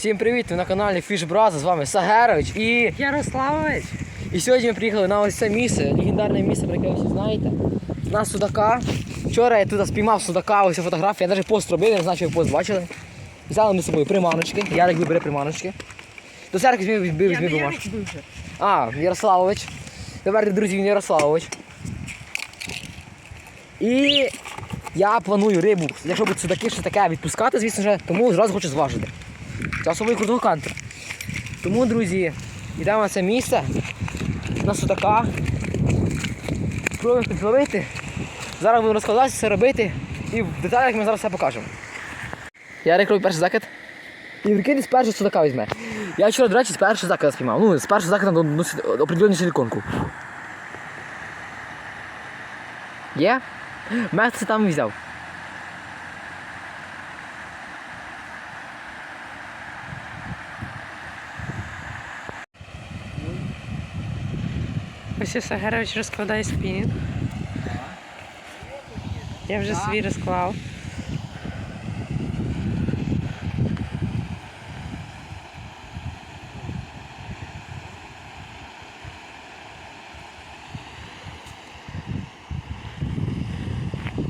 Всім привіт! Ви на каналі Fish Bros. З вами Сагерович і. Ярославович, І сьогодні ми приїхали на ось це місце, легендарне місце, про яке ви всі знаєте. На судака. Вчора я тут спіймав судака, ось ця фотографія, я навіть пост робив, я не знаю, чи ви пост бачили. Взяли ми з собою приманочки. Ярик вибере приманочки. До церкви візьми, візьми, візьми бумажку. А, Ярославович. Тепер, друзі, він Ярославович. І я планую рибу, якщо будуть судаки, що таке відпускати, звісно ж, тому зразу хочу зважити. Крутого кантера. Тому, друзі, йдемо на це місце на судака. Спробуємо підловити. Зараз будемо розкладатися, все робити і в деталях ми зараз все покажемо. Я рекрую перший закид. І прикинь, з першого судака візьме. Я вчора, до речі, з першого закида спіймав. Ну, з першого закида до ну, определену силіконку. Є? Мех це там взяв. Ось Сагерович розкладає спінінг. Я вже свій розклав.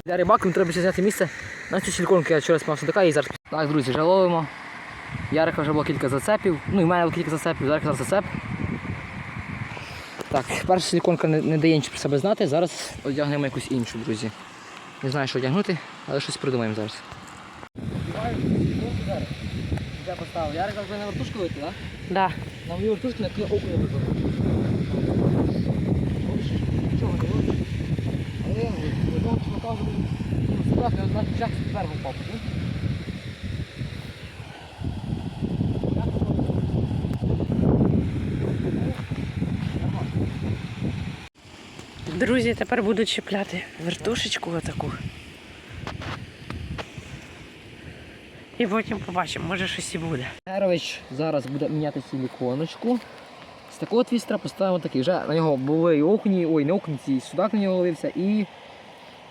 Для рибак їм треба ще зняти місце на цю сільконку, я вчора спав судака і зараз. Так, друзі, вже ловимо. Ярика вже було кілька зацепів. Ну і в мене було кілька зацепів, зараз зацеп. Так, перша силіконка не, не дає нічого про себе знати. Зараз одягнемо якусь іншу, друзі. Не знаю, що одягнути, але щось придумаємо зараз. Я поставив. Ярик вже на вертушку вийти, так? Да. На мою вертушку накину окуня вибрав. Чого не ловиш? Але я одного чувака вже сказав, я знаю, як Друзі, тепер буду чіпляти вертушечку отаку. І потім побачимо, може щось і буде. Ерович зараз буде міняти силіконочку. З такого твістера поставимо такий. Вже на нього були і окуні, ой, не окуні, ці судак на нього ловився і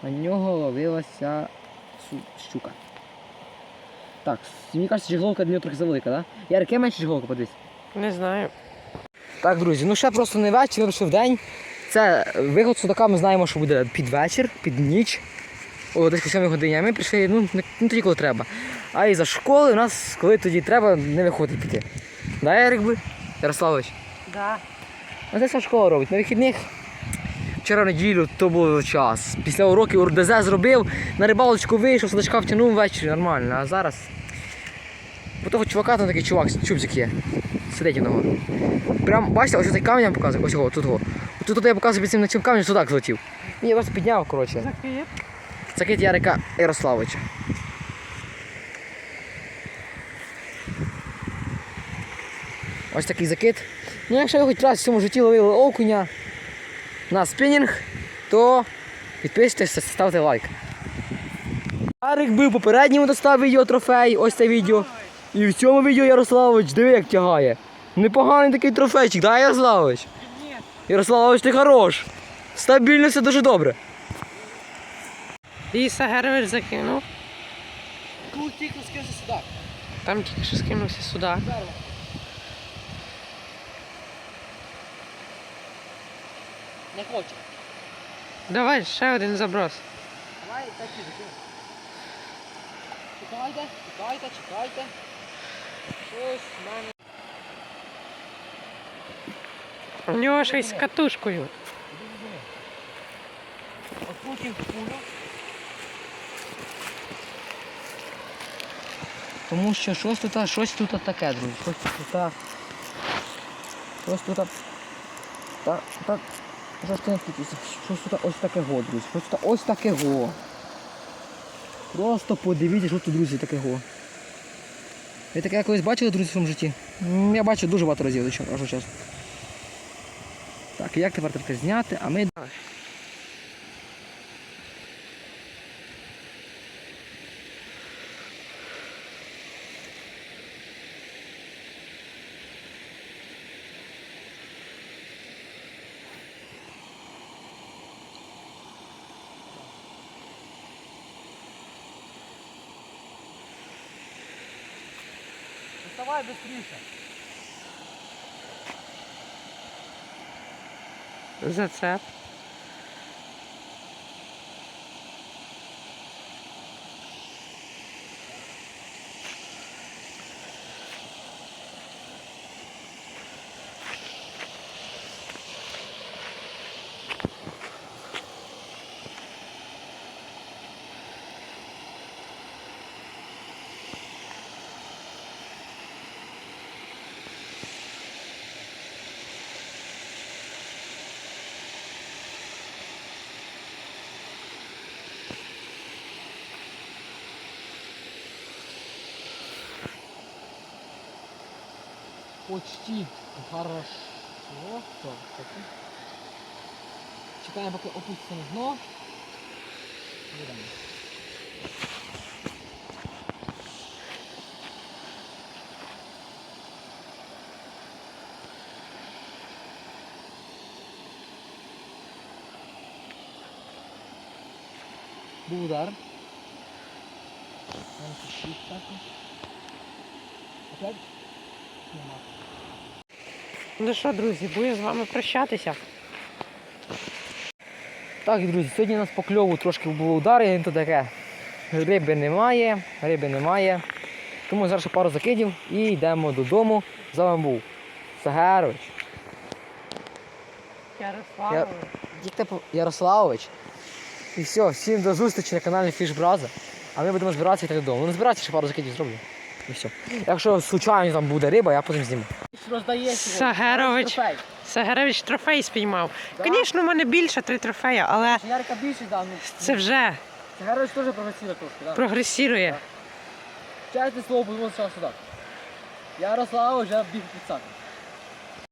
на нього ловилася щука. Так, мені кажеться, жиголка для нього трохи завелика, так? Да? Ярик, я менше жиголка подивись. Не знаю. Так, друзі, ну ще просто не вечір, лише в день. Це виход судака, ми знаємо, що буде під вечір, під ніч. О, десь о 7 годині, а ми прийшли ну, не, не тоді, коли треба. А і за школи у нас, коли тоді треба, не виходить піти. Да, Ярик би? Ярославович? Да. А це вся школа робить. На вихідних вчора неділю то був час. Після уроків РДЗ зробив, на рибалочку вийшов, судачка втягнув ввечері, нормально. А зараз. Бо того чувака там такий чувак, чубзик є. Сидить. Прям, бачите, ось цей камінь я показую, ось його, тут його. Тут, тут я показую під цим на цим камінь, судак злетів. Він я просто підняв, коротше. Це кит Ярика Ярославовича. Ось такий закид. Ну, якщо ви хоч раз в цьому житті ловили окуня на спінінг, то підписуйтесь, ставте лайк. Ярик бив попередньому достав відео трофей, ось це відео. І в цьому відео Ярославович, диви як тягає. Непоганий такий трофейчик, да, Ярославович? Ярославович, ти хорош. Стабільно все дуже добре. І Сагерович закинув. Тут тільки скинувся сюди. Там тільки що скинувся сюди. Не хоче. Давай ще один заброс. Давай так і закинь. Чекайте, чекайте, чекайте. Щось в мене. У нього щось з катушкою. Открутив кулю. Тому що щось тут, щось тут таке, друзі. Щось тут. Щось тут. Та, та, щось тут, щось тут ось таке го, друзі. Щось тут ось таке го. Просто подивіться, що тут, друзі, таке го. Ви таке колись бачили, друзі, в своєму житті? Я бачу дуже багато разів, якщо чесно. Так, як тепер тільки зняти, а ми... Давай быстрее. Швидше. Зацеп. Почти хорошо. Так, так. Чекаємо, поки опуститься на дно. Беремо. Був удар. Опять? Нема. Ну що, друзі, буду з вами прощатися. Так, друзі, сьогодні у нас по кльову трошки було удари, то таке. Риби немає, риби немає. Тому зараз ще пару закидів і йдемо додому. З вами був Сагерович, Ярослав. Діктеп Ярославович. І все, всім до зустрічі на каналі Фішбраза. А ми будемо збиратися йти додому. Ну збиратися, ще пару закидів зроблю. І все. Якщо случайно там буде риба, я потім зніму. Сагерович. Сагерович трофей спіймав. Звісно, в мене більше три трофеї, але Ярка більше дав. Ну, це вже Сагерович теж прогресує трошки, так? прогресує. Чесне слово, будемо зараз сюди. Ярослав вже біг підсаки.